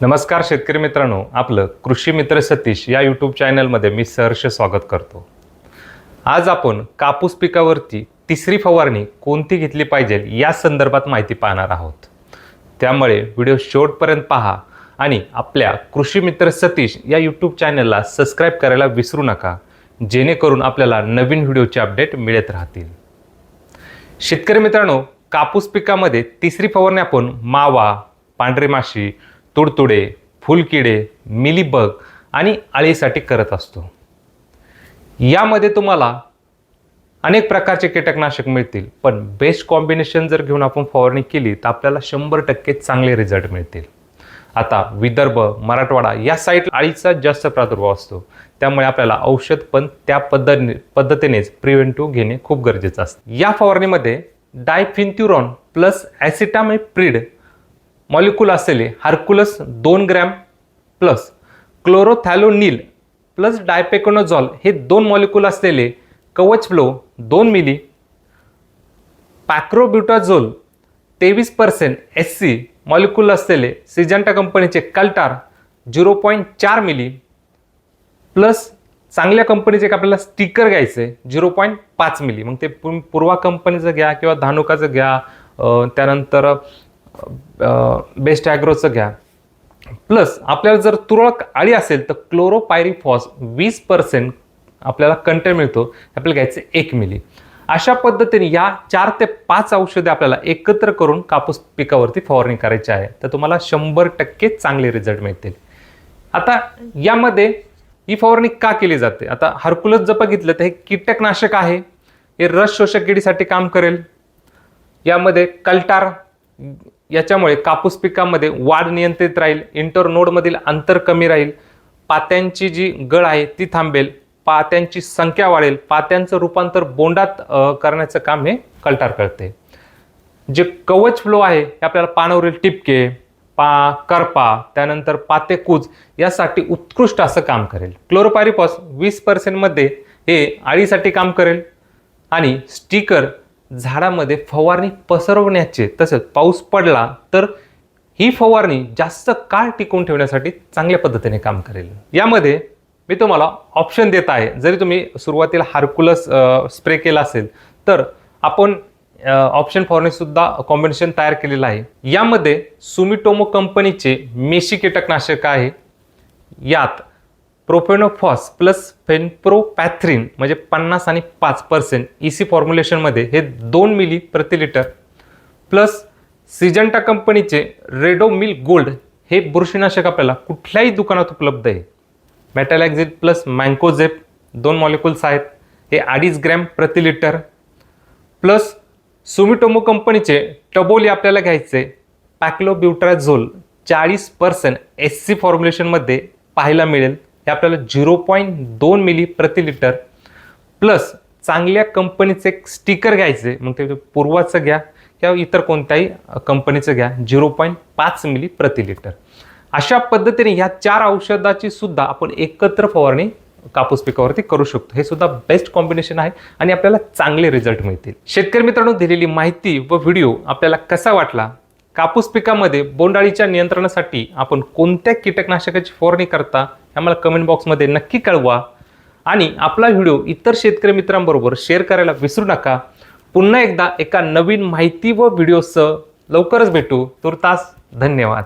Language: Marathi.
नमस्कार शेतकरी मित्रांनो आपलं कृषी मित्र सतीश या यूट्यूब चॅनलमध्ये मी सहर्ष स्वागत करतो. आज आपण कापूस पिकावरती तिसरी फवारणी कोणती घेतली पाहिजे या संदर्भात माहिती पाहणार आहोत. त्यामुळे व्हिडिओ शेवटपर्यंत पहा आणि आपल्या कृषी मित्र सतीश या यूट्यूब चॅनलला सबस्क्राईब करायला विसरू नका जेणेकरून आपल्याला नवीन व्हिडिओचे अपडेट मिळत राहतील. शेतकरी मित्रांनो कापूस पिकामध्ये तिसरी फवारणी आपण मावा पांढरी माशी तुडतुडे फुलकिडे मिलीबग आणि अळीसाठी करत असतो. यामध्ये तुम्हाला अनेक प्रकारचे कीटकनाशक मिळतील पण बेस्ट कॉम्बिनेशन जर घेऊन आपण फवारणी केली तर आपल्याला शंभर टक्के चांगले रिझल्ट मिळतील. आता विदर्भ मराठवाडा या साईड अळीचा जास्त प्रादुर्भाव असतो. त्यामुळे आपल्याला औषध पण त्या पद्धतीने पद्धतीनेच प्रिव्हेंटिव्ह घेणे खूप गरजेचं असतं. या फवारणीमध्ये डायफिन्थ्युरॉन प्लस ॲसिटामेप्रिड मॉलिक्यूल असलेले हार्कुलस दोन gram plus chlorothalonil plus difenoconazole हे दोन मॉलिक्यूल असलेले कवच फ्लो दोन मिली पॅक्रोब्युटाझोल तेवीस पर्सेंट एस सी मॉलिक्यूल असलेले सिजंटा कंपनीचे कल्टार झिरो पॉईंट चार मिली प्लस चांगल्या कंपनीचे एक आपल्याला स्टिकर घ्यायचे झिरो पॉईंट पाच मिली. मग ते पूर्वा कंपनीचं घ्या किंवा धानुकाचं घ्या त्यानंतर बेस्ट ॲग्रोचं घ्या. प्लस आपल्याला जर तुरळक आळी असेल तर क्लोरोपायरीफॉस वीस पर्सेंट आपल्याला कंटेंट मिळतो. आपल्याला घ्यायचं एक मिली अशा पद्धतीने या चार ते पाच औषधे आपल्याला एकत्र करून कापूस पिकावरती फवारणी करायची आहे. तर तुम्हाला शंभर टक्के चांगले रिझल्ट मिळतील. आता यामध्ये ही फवारणी का केली जाते? आता हरकुलस जर बघितलं तर हे कीटकनाशक आहे. हे रस शोषक किडीसाठी काम करेल. यामध्ये कल्टार याच्यामुळे कापूस पिकामध्ये वाढ नियंत्रित राहील इंटरनोडमधील अंतर कमी राहील पात्यांची जी गळ आहे ती थांबेल पात्यांची संख्या वाढेल पात्यांचं रूपांतर बोंडात करण्याचं काम हे कल्टार करते. जे कवच फ्लो आहे हे आपल्याला पानावरील टिपके पा करपा त्यानंतर पाते कूज यासाठी उत्कृष्ट असं काम करेल. क्लोरोपायरिपॉस वीस पर्सेंटमध्ये हे आळीसाठी काम करेल आणि स्टिकर झाडामध्ये फवारणी पसरवण्याचे तसेच पाऊस पडला तर ही फवारणी जास्त काळ टिकवून ठेवण्यासाठी चांगल्या पद्धतीने काम करेल. यामध्ये मी तुम्हाला ऑप्शन देत आहे. जरी तुम्ही सुरुवातीला हार्कुलस स्प्रे केला असेल तर आपण ऑप्शन फवारणीसुद्धा कॉम्बिनेशन तयार केलेलं आहे. यामध्ये सुमिटोमो कंपनीचे मेशी कीटकनाशक आहे. यात प्रोफेनोफॉस प्लस फेनप्रोपॅथ्रिन म्हणजे पन्नास आणि पाच पर्सेंट ई सी फॉर्म्युलेशनमध्ये हे दोन मिली प्रति लिटर प्लस सिजंटा कंपनीचे रेडोमिल गोल्ड हे बुरशीनाशक आपल्याला कुठल्याही दुकानात उपलब्ध आहे. मॅटॅलॅक्झिट प्लस मँकोझेप दोन मॉलिक्युल्स आहेत हे अडीच ग्रॅम प्रति लिटर प्लस सुमिटोमो कंपनीचे टबोली आपल्याला घ्यायचे पॅक्लोब्युट्राझोल चाळीस पर्सेंट एस सी फॉर्म्युलेशनमध्ये पाहायला मिळेल. हे आपल्याला झिरो पॉईंट दोन मिली प्रति लिटर प्लस चांगल्या कंपनीचे एक स्टिकर घ्यायचे मग ते पूर्वाचं घ्या किंवा इतर कोणत्याही कंपनीचं घ्या झिरो पॉईंट पाच मिली प्रति लिटर. अशा पद्धतीने ह्या चार औषधाची सुद्धा आपण एकत्र फवारणी कापूस पिकावरती करू शकतो. हे सुद्धा बेस्ट कॉम्बिनेशन आहे आणि आपल्याला चांगले रिझल्ट मिळतील. शेतकरी मित्रांनो दिलेली माहिती व व्हिडिओ आपल्याला कसा वाटला? कापूस पिकामध्ये बोंडाळीच्या नियंत्रणासाठी आपण कोणत्या कीटकनाशकाची फवारणी करता हे आम्हाला कमेंट बॉक्समध्ये नक्की कळवा. आणि आपला व्हिडिओ इतर शेतकरी मित्रांबरोबर शेअर करायला विसरू नका. पुन्हा एकदा एका नवीन माहिती व व्हिडिओसह लवकरच भेटू. तुर्तास धन्यवाद.